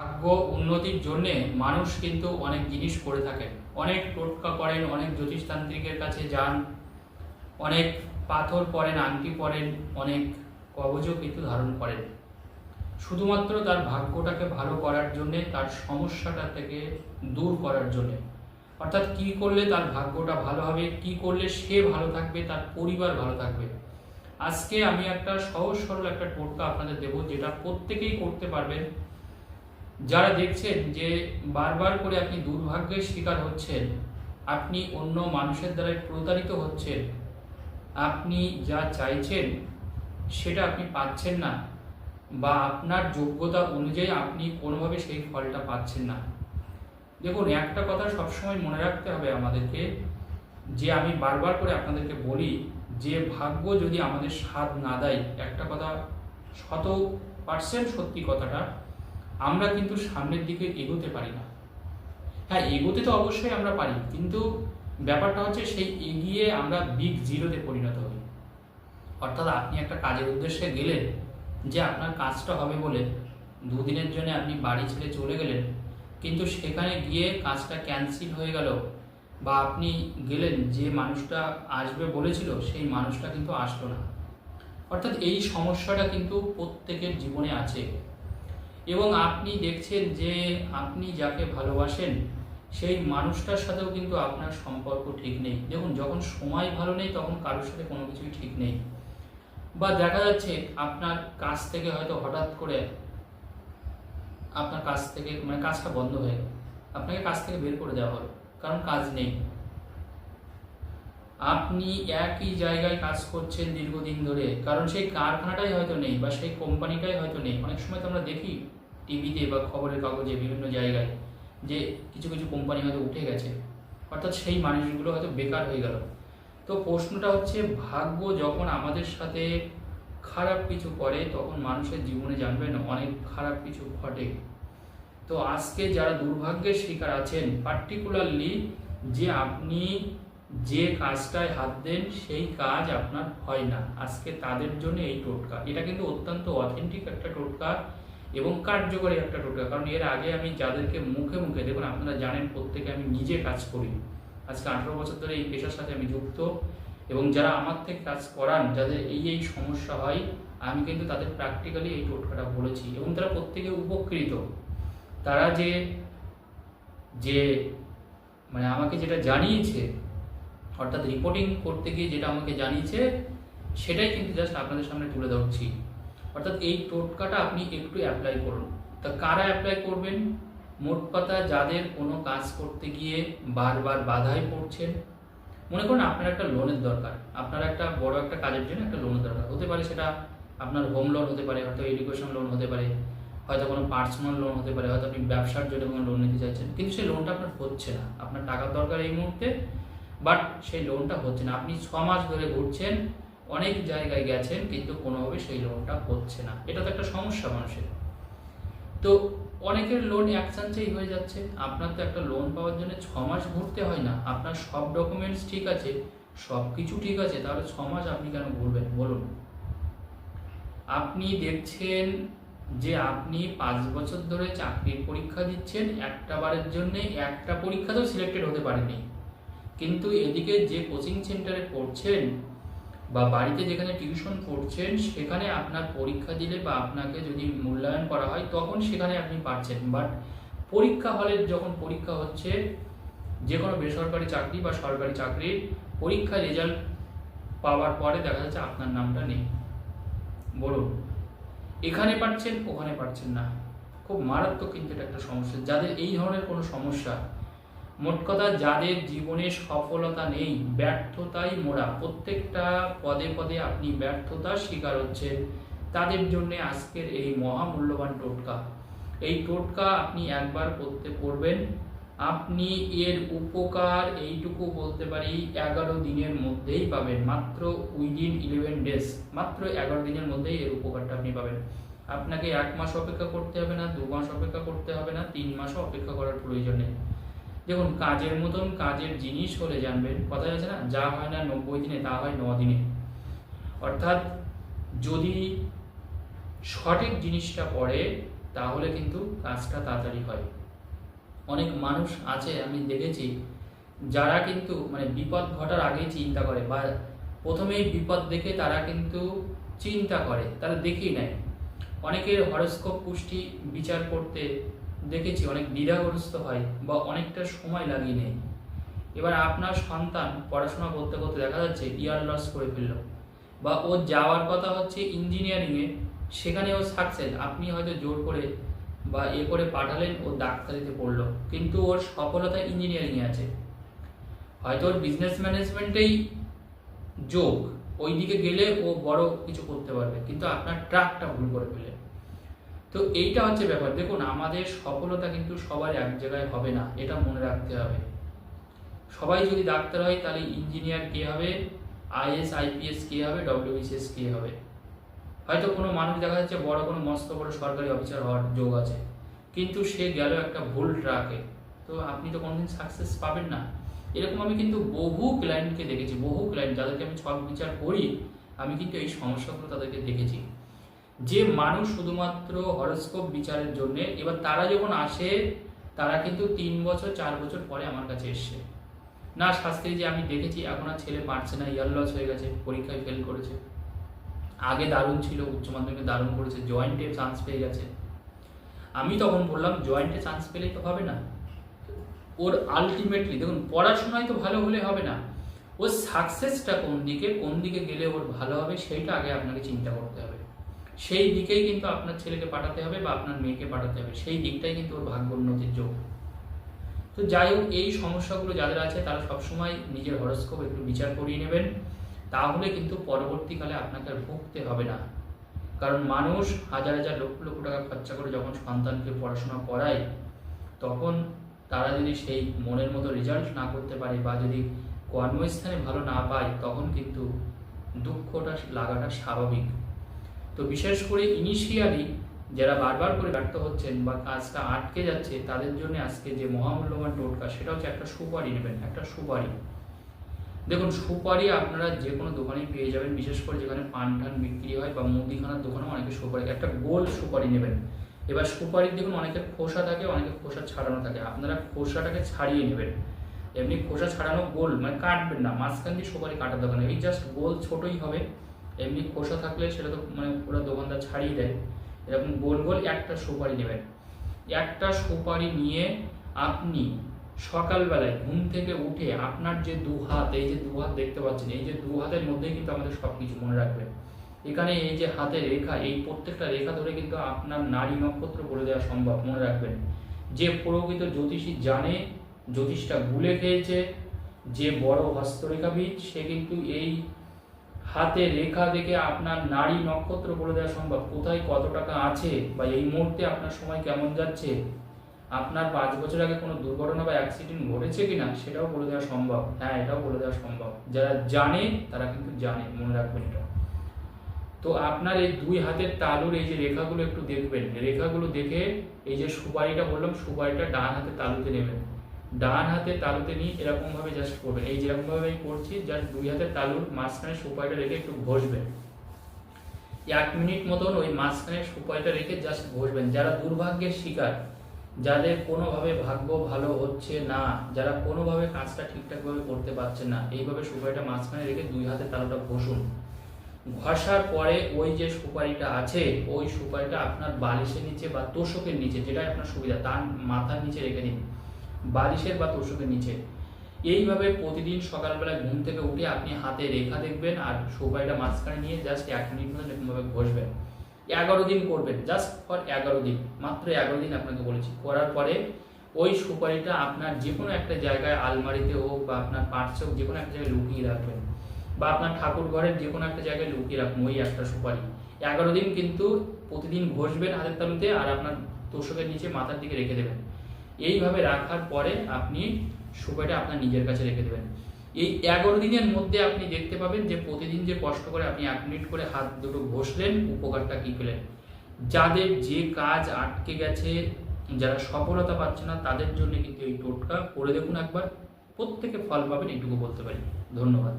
ভাগ্য উন্নতির জন্যে মানুষ কিন্তু অনেক জিনিস করে থাকেন। অনেক টোটকা করেন, অনেক জ্যোতিষতান্ত্রিকের কাছে যান, অনেক পাথর পরেন, আংটি পরেন, অনেক কবজও কিন্তু ধারণ করেন। শুধুমাত্র তার ভাগ্যটাকে ভালো করার জন্যে, তার সমস্যাটা থেকে দূর করার জন্যে। অর্থাৎ কি করলে তার ভাগ্যটা ভালো হবে, কি করলে সে ভালো থাকবে, তার পরিবার ভালো থাকবে। আজকে আমি একটা সহজ সরল একটা টোটকা আপনাদের দেবো, যেটা প্রত্যেকেই করতে পারবেন। যারা দেখছেন যে বারবার করে আপনি দুর্ভাগ্যের শিকার হচ্ছেন, আপনি অন্য মানুষের দ্বারাই প্রতারিত হচ্ছেন, আপনি যা চাইছেন সেটা আপনি পাচ্ছেন না বা আপনার যোগ্যতা অনুযায়ী আপনি কোনোভাবে সেই ফলটা পাচ্ছেন না। দেখুন, একটা কথা সবসময় মনে রাখতে হবে আমাদেরকে যে আমি বারবার করে আপনাদেরকে বলি যে ভাগ্য যদি আমাদের স্বাদ না দেয়, একটা কথা শত পার্সেন্ট সত্যি কথাটা আমরা কিন্তু সামনের দিকে এগোতে পারি না। হ্যাঁ এগোতে তো অবশ্যই আমরা পারি, কিন্তু ব্যাপারটা হচ্ছে সেই এগিয়ে আমরা বিগ জিরোতে পরিণত হই। অর্থাৎ আপনি একটা কাজের উদ্দেশ্যে গেলেন যে আপনার কাজটা হবে বলে দুদিনের জন্য আপনি বাড়ি ছেড়ে চলে গেলেন, কিন্তু সেখানে গিয়ে কাজটা ক্যান্সেল হয়ে গেল বা আপনি গেলেন যে মানুষটা আসবে বলেছিল, সেই মানুষটা কিন্তু আসলো না। অর্থাৎ এই সমস্যাটা কিন্তু প্রত্যেকের জীবনে আছে। এবং আপনি দেখছেন যে আপনি যাকে ভালোবাসেন, সেই মানুষটার সাথেও কিন্তু আপনার সম্পর্ক ঠিক নেই। দেখুন, যখন সময় ভালো নেই, তখন কারোর সাথে কোনো কিছুই ঠিক নেই। বা দেখা যাচ্ছে আপনার কাজ থেকে হয়তো হঠাৎ করে আপনার কাজ থেকে মানে কাজটা বন্ধ হয়ে গেল। আপনাকে কাজ থেকে বের করে দেওয়া হলো, কারণ কাজ নেই। আপনি একই জায়গায় কাজ করছেন দীর্ঘদিন ধরে, কারণ সেই কারখানাটাই হয়তো নেই বা সেই কোম্পানিটাই হয়তো নেই। অনেক সময় তো আমরা দেখি টিভিতে বা খবরের কাগজে বিভিন্ন জায়গায় যে কিছু কিছু কোম্পানি হয়তো উঠে গেছে। অর্থাৎ সেই মানুষগুলো হয়তো বেকার হয়ে গেল। তো প্রশ্নটা হচ্ছে, ভাগ্য যখন আমাদের সাথে খারাপ কিছু করে, তখন মানুষের জীবনে জানবেন অনেক খারাপ কিছু ঘটে। তো আজকে যারা দুর্ভাগ্যের শিকার আছেন পার্টিকুলারলি যে আপনি যে কাজটায় হাত দেন, সেই কাজ আপনার হয় না। আজকে তাদের জন্য এই টোটকা। এটা কিন্তু অত্যন্ত অথেন্টিক একটা টোটকা এবং কার্যকরী একটা টোটকা। কারণ এর আগে আমি যাদেরকে মুখে মুখে, দেখুন আপনারা জানেন প্রত্যেকে আমি নিজে কাজ করি। আজকে আঠারো বছর ধরে এই পেশার সাথে আমি যুক্ত এবং যারা আমার থেকে কাজ করান, যাদের এই এই সমস্যা হয়, আমি কিন্তু তাদের প্র্যাকটিক্যালি এই টোটকাটা বলেছি এবং তারা প্রত্যেকে উপকৃত। তারা যে যে মানে আমাকে যেটা জানিয়েছে অর্থাৎ রিপোর্টিং করতে গিয়ে যেটা আমাকে জানিয়েছে, সেটাই কিন্তু জাস্ট আপনাদের সামনে তুলে ধরছি। অর্থাৎ এই টোটকাটা আপনি একটু অ্যাপ্লাই করুন। তা কারা অ্যাপ্লাই করবেন? মোট কথা যাদের কোনো কাজ করতে গিয়ে বারবার বাধায় পড়ছেন, মনে করুন আপনার একটা লোনের দরকার। আপনার একটা বড় একটা কাজের জন্য একটা লোনের দরকার। হতে পারে সেটা আপনার হোম লোন হতে পারে, হয়তো এডুকেশন লোন হতে পারে, হয়তো কোনো পার্সোনাল লোন হতে পারে, হয়তো আপনি ব্যবসার জন্য কোনো লোন নিতে চাইছেন, কিন্তু সেই লোনটা আপনার হচ্ছে না। আপনার টাকার দরকার এই মুহূর্তে। বাট সেই লোনটা হচ্ছে না। আপনি ছ মাস ধরে ঘুরছেন, অনেক জায়গায় গেছেন, কিন্তু কোনোভাবে সেই লোনটা হচ্ছে না। এটা তো একটা সমস্যা মানুষের। তো অনেকের লোন এক চান্সেই হয়ে যাচ্ছে। আপনার তো একটা লোন পাওয়ার জন্য ছ মাস ঘুরতে হয় না। আপনার সব ডকুমেন্টস ঠিক আছে, সব কিছু ঠিক আছে, তাহলে ছ মাস আপনি কেন ঘুরবেন? বলুন। আপনি দেখছেন যে আপনি পাঁচ বছর ধরে চাকরির পরীক্ষা দিচ্ছেন, একটা বারের জন্য একটা পরীক্ষাতেও সিলেক্টেড হতে পারেনি। কিন্তু এদিকে যে কোচিং সেন্টারে পড়ছেন বা বাড়িতে যেখানে টিউশন পড়ছেন সেখানে আপনার পরীক্ষা দিলে বা আপনাকে যদি মূল্যায়ন করা হয়, তখন সেখানে আপনি পাচ্ছেন বাট পরীক্ষা হলে যখন পরীক্ষা হচ্ছে যে কোনো বেসরকারি চাকরি বা সরকারি চাকরির পরীক্ষা রেজাল্ট পাওয়ার পরে দেখা যাচ্ছে আপনার নামটা নেই। বলুন, এখানে পাচ্ছেন ওখানে পাচ্ছেন না। খুব মারাত্মক কিন্তু এটা একটা সমস্যা। যাদের এই ধরনের কোনো সমস্যা মোট কথা যাদের জীবনে সফলতা নেই, ব্যর্থতাই মোড়া। প্রত্যেকটা পদে পদে আপনি ব্যর্থতার শিকার হচ্ছেন। তাদের জন্য আজকের এই মহামূল্যবান টোটকা। এই টোটকা আপনি একবার করতে পড়বেন আপনি এর উপকার এইটুকু বলতে পারি, এগারো দিনের মধ্যেই পাবেন। মাত্র উইদিন ইলেভেন ডেজ, মাত্র এগারো দিনের মধ্যেই এর উপকারটা আপনি পাবেন। আপনাকে এক মাস অপেক্ষা করতে হবে না, দু মাস অপেক্ষা করতে হবে না, তিন মাসও অপেক্ষা করার প্রয়োজন নেই। দেখুন, কাজের মতন কাজের জিনিস হলে জানবেন, কথা আছে না, যা হয় না নব্বই দিনে, তা হয় ন দিনে। অর্থাৎ যদি সঠিক জিনিসটা পড়ে, তাহলে কিন্তু কাজটা তাড়াতাড়ি হয়। অনেক মানুষ আছে, আমি দেখেছি, যারা কিন্তু মানে বিপদ ঘটার আগেই চিন্তা করে, বা প্রথমেই বিপদ দেখে তারা কিন্তু চিন্তা করে, তারা দেখেই নেয়। অনেকের হরস্কোপ, পুষ্টি, বিচার করতে দেখেছি অনেক দ্বিধাগ্রস্ত হয় বা অনেকটা সময় লাগিয়ে নেয়। এবার আপনার সন্তান পড়াশোনা করতে করতে দেখা যাচ্ছে ইয়ার লস করে ফেলল বা ও যাওয়ার কথা হচ্ছে ইঞ্জিনিয়ারিংয়ে সেখানে ও সাকসেস আপনি হয়তো জোর করে বা এ করে পাঠালেন, ও ডাক্তারিতে পড়ল। কিন্তু ওর সফলতা ইঞ্জিনিয়ারিংয়ে আছে। হয়তো ওর বিজনেস ম্যানেজমেন্টেই যোগ। ওই দিকে গেলে ও বড় কিছু করতে পারবে। কিন্তু আপনার ট্রাকটা ভুল করে ফেলে। তো এইটা হচ্ছে ব্যাপার। দেখুন, আমাদের সফলতা কিন্তু সবার এক জায়গায় হবে না, এটা মনে রাখতে হবে। সবাই যদি ডাক্তার হয়, তাহলে ইঞ্জিনিয়ার কে হবে? আইএস, আইপিএস কে হবে? ডব্লিউবিসিএস কে হবে? হয়তো কোনো মানুষ দেখা যাচ্ছে বড় কোনো মস্ত বড় সরকারি অফিসার হওয়ার যোগ আছে। কিন্তু সে গেল একটা ভুল ট্রাকে। তো আপনি তো কোনোদিন সাকসেস পাবেন না। এরকম আমি কিন্তু বহু ক্লায়েন্টকে দেখেছি, বহু ক্লায়েন্ট যাদেরকে আমি ছক বিচার করি, আমি কিন্তু এই সমস্যাগুলো তাদেরকে দেখেছি। যে মানুষ শুধুমাত্র হরস্কোপ বিচারের জন্য, এবার তারা যখন আসে, তারা কিন্তু তিন বছর, চার বছর পরে আমার কাছে এসছে। না, শাস্ত্রী যে আমি দেখেছি, এখন আর ছেলে পারছে না, ইয়ার লস হয়ে গেছে, পরীক্ষায় ফেল করেছে। আগে দারুণ ছিল, উচ্চ মাধ্যমিকে দারুণ করেছে জয়েন্টে চান্স পেয়ে গেছে। আমি তখন বললাম জয়েন্টে চান্স পেলেই তো হবে না। ওর আলটিমেটলি দেখুন, পড়াশোনায় তো ভালো হলে হবে না। ওর সাকসেসটা কোন দিকে কোন দিকে গেলে ওর ভালো হবে, সেইটা আগে আপনাকে চিন্তা করতে হবে। সেই দিকেই কিন্তু আপনার ছেলেকে পাঠাতে হবে বা আপনার মেয়েকে পাঠাতে হবে। সেই দিকটাই কিন্তু ওর ভাগ্য উন্নতির যোগ। তো যাই হোক, এই সমস্যাগুলো যাদের আছে, তারা সবসময় নিজের হরস্কোপ একটু বিচার করিয়ে নেবেন। তাহলে কিন্তু পরবর্তীকালে আপনাকে আর ভুগতে হবে না। কারণ মানুষ হাজার হাজার লক্ষ লক্ষ টাকা খরচা করে যখন সন্তানকে পড়াশোনা করায়, তখন তারা যদি সেই মনের মতো রেজাল্ট না করতে পারে বা যদি কর্মস্থানে ভালো না পায়, তখন কিন্তু দুঃখটা লাগাটা স্বাভাবিক। তো বিশেষ করে ইনিশিয়ালি যারা বারবার করে ব্যর্থ হচ্ছেন বা কাজটা আটকে যাচ্ছে, তাদের জন্য আজকে যে মহামূল্যবান টোটকা সেটা হচ্ছে একটা সুপারি, নেবেন, একটা সুপারি। দেখুন, সুপারি আপনারা যে কোনো দোকানেই পেয়ে যাবেন, বিশেষ করে যেখানে পান টান বিক্রি হয় বা মুদিখানার দোকানেও অনেকে সুপারি, একটা গোল সুপারি নেবেন। এবার সুপারির দেখুন অনেকের খোসা থাকে অনেকের খোসা ছাড়ানো থাকে। আপনারা খোসাটাকে ছাড়িয়ে নেবেন। এমনি খোসা ছাড়ানো গোল মানে কাটবেন না, মাঝখান দিয়ে সুপারি কাটার দোকান এই জাস্ট গোল ছোটই হবে। এমনি খোসা থাকলে সেটা তো মানে পুরো দোকানদার ছাড়িয়ে দেয়। এরকম গোল গোল একটা সুপারি নেবেন। একটা সুপারি নিয়ে আপনি সকালবেলায় ঘুম থেকে উঠে আপনার যে দু হাত, এই যে দু হাত দেখতে পাচ্ছেন, এই যে দু হাতের মধ্যেই কিন্তু আমাদের সব কিছু মনে রাখবেন। এখানে এই যে হাতের রেখা, এই প্রত্যেকটা রেখা ধরে কিন্তু আপনার নারী নক্ষত্র বলে দেওয়া সম্ভব, মনে রাখবেন। যে প্রকৃত জ্যোতিষী জানে, জ্যোতিষটা গুলে খেয়েছে, যে বড় হস্তরেখাবিদ সে কিন্তু এই হাতে রেখা দেখে আপনার নারী নক্ষত্র বলে দেওয়া সম্ভব। কোথায় কত টাকা আছে বা এই মুহূর্তে আপনার সময় কেমন যাচ্ছে? আপনার পাঁচ বছর আগে কোনো দুর্ঘটনা বা অ্যাক্সিডেন্ট ঘটেছে কিনা সেটাও বলে দেওয়া সম্ভব। হ্যাঁ এটাও বলে দেওয়া সম্ভব। যারা জানে, তারা কিন্তু জানে। মনে রাখবেন এটা। তো আপনার এই দুই হাতের তালুর এই যে রেখাগুলো একটু দেখবেন। রেখাগুলো দেখে এই যে সুপারিটা বললাম, সুপারিটা ডান হাতে তালুতে নেবেন। ডান হাতে তালুতে নিয়ে এরকম ভাবে জাস্ট করবেন এই যেরকম ভাবে আমি করছি জাস্ট দুই হাতে তালুর মাঝখানে সুপারিটা রেখে একটু ঘষবেন এক মিনিট মতন ওই মাঝখানে সুপারিটা রেখে জাস্ট ঘষবেন। যারা দুর্ভাগ্যের শিকার, যাদের কোনোভাবে ভাগ্য ভালো হচ্ছে না, যারা কোনোভাবে কাজটা ঠিকঠাকভাবে করতে পারছে না, এইভাবে সুপারিটা মাঝখানে রেখে দুই হাতে তালুটা ঘষুন। ঘষার পরে ওই যে সুপারিটা আছে, ওই সুপারিটা আপনার বালিশের নিচে বা তোষকের নিচে যেটা আপনার সুবিধা, তার মাথার নিচে রেখে দিন। বালিশের বা তোষকের নিচে। এইভাবে প্রতিদিন সকালবেলা ঘুম থেকে উঠে আপনি হাতে রেখা দেখবেন আর সুপারিটা মাঝখানে নিয়ে জাস্ট এক মিনিট মতো এরকমভাবে ঘষবেন এগারো দিন করবেন জাস্ট ফর এগারো দিন, মাত্র এগারো দিন আপনাকে বলেছি। করার পরে ওই সুপারিটা আপনার যে কোনো একটা জায়গায়, আলমারিতে হোক বা আপনার পার্সে হোক যে কোনো একটা জায়গায় লুকিয়ে রাখবেন বা আপনার ঠাকুর ঘরের যে কোনো একটা জায়গায় লুকিয়ে রাখুন ওই একটা সুপারি। এগারো দিন কিন্তু প্রতিদিন ঘষবেন হাতের তালুতে আর আপনার তোষকের নিচে মাথার দিকে রেখে দেবেন। এইভাবে রাখার পরে আপনি সুপারিটা আপনার নিজের কাছে রেখে দেবেন। এই এগারো দিনের মধ্যে আপনি দেখতে পাবেন যে প্রতিদিন যে কষ্ট করে আপনি এক মিনিট করে হাত দুটো ঘষলেন, উপকারটা কী পেলেন। যাদের যে কাজ আটকে গেছে, যারা সফলতা পাচ্ছে না, তাদের জন্য কিন্তু এই টোটকা করে দেখুন একবার। প্রত্যেকে ফল পাবেন, এইটুকু বলতে পারি। ধন্যবাদ।